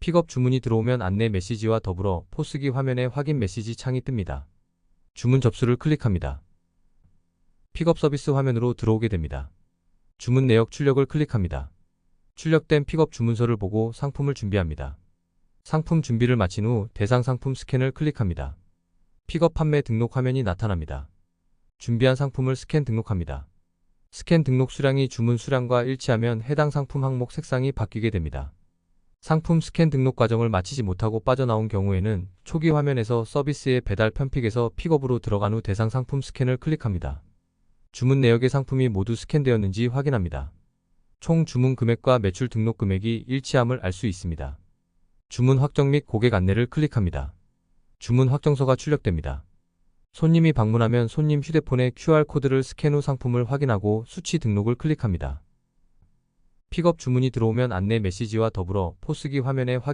픽업 주문이 들어오면 안내 메시지와 더불어 포스기 화면에 확인 메시지 창이 뜹니다. 주문 접수를 클릭합니다. 픽업 서비스 화면으로 들어오게 됩니다. 주문 내역 출력을 클릭합니다. 출력된 픽업 주문서를 보고 상품을 준비합니다. 상품 준비를 마친 후 대상 상품 스캔을 클릭합니다. 픽업 판매 등록 화면이 나타납니다. 준비한 상품을 스캔 등록합니다. 스캔 등록 수량이 주문 수량과 일치하면 해당 상품 항목 색상이 바뀌게 됩니다. 상품 스캔 등록 과정을 마치지 못하고 빠져나온 경우에는 초기 화면에서 서비스의 배달 편픽에서 픽업으로 들어간 후 대상 상품 스캔을 클릭합니다. 주문 내역의 상품이 모두 스캔되었는지 확인합니다. 총 주문 금액과 매출 등록 금액이 일치함을 알 수 있습니다. 주문 확정 및 고객 안내를 클릭합니다. 주문 확정서가 출력됩니다. 손님이 방문하면 손님 휴대폰에 QR코드를 스캔 후 상품을 확인하고 수치 등록을 클릭합니다. 픽업 주문이 들어오면 안내 메시지와 더불어 포스기 화면에 확